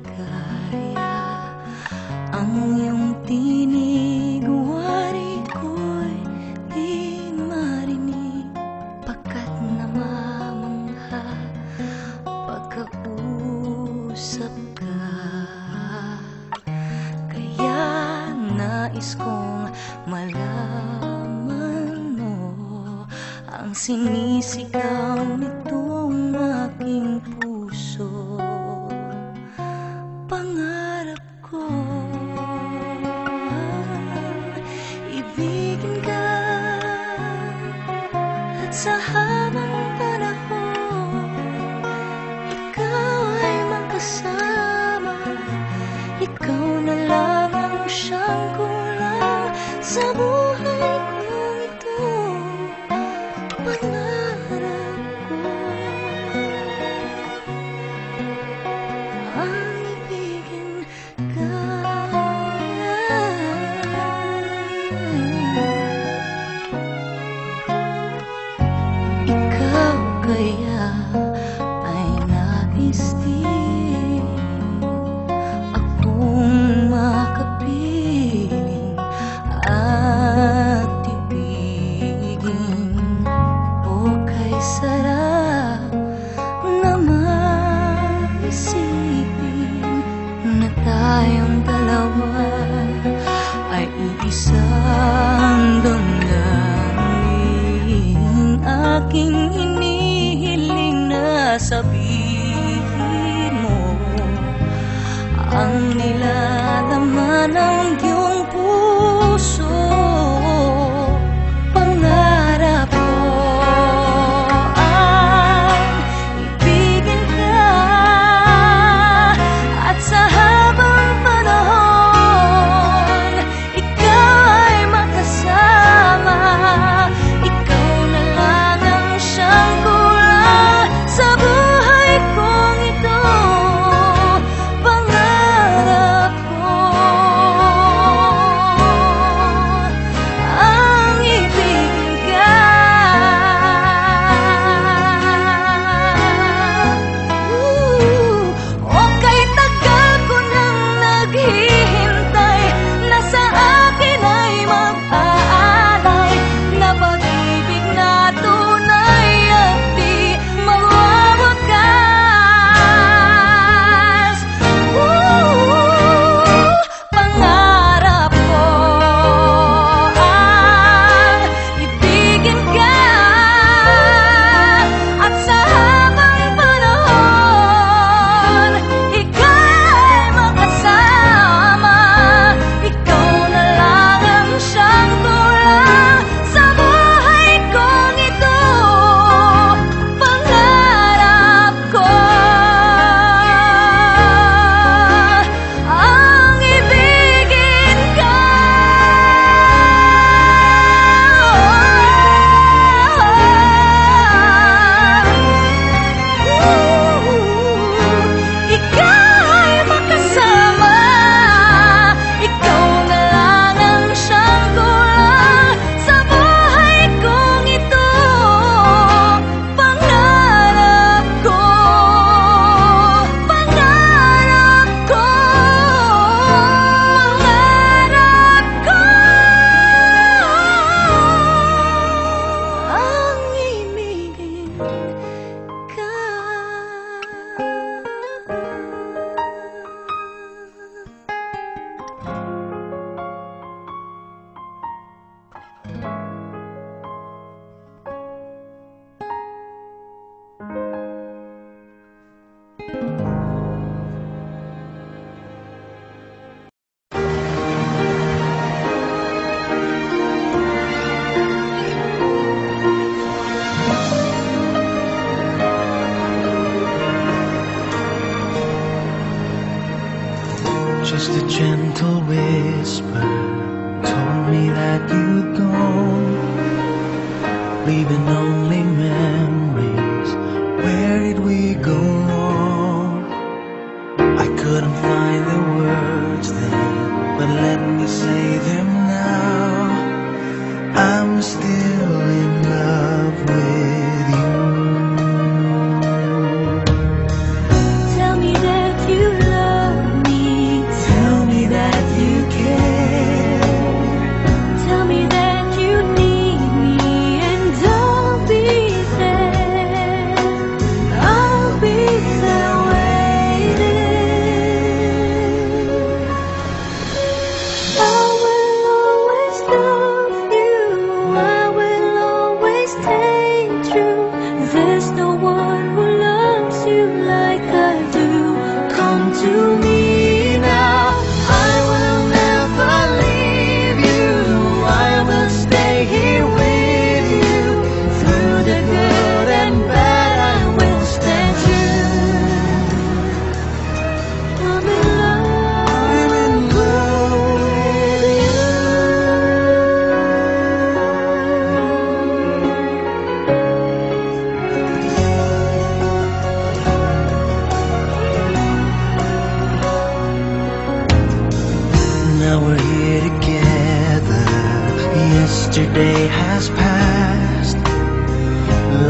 kaya Ang iyong tinig. Wari ko'y di marinig. Pagkat namamangha Pagkausap ka. Kaya nais kong malaman mo Ang sinisigaw nitong aking puso pangarap ko. Ah, ibigin sa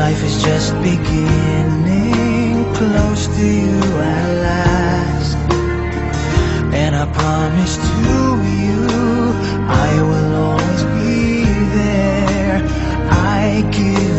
Life is just beginning. Close to you at last. And I promise to you, I will always be there. I give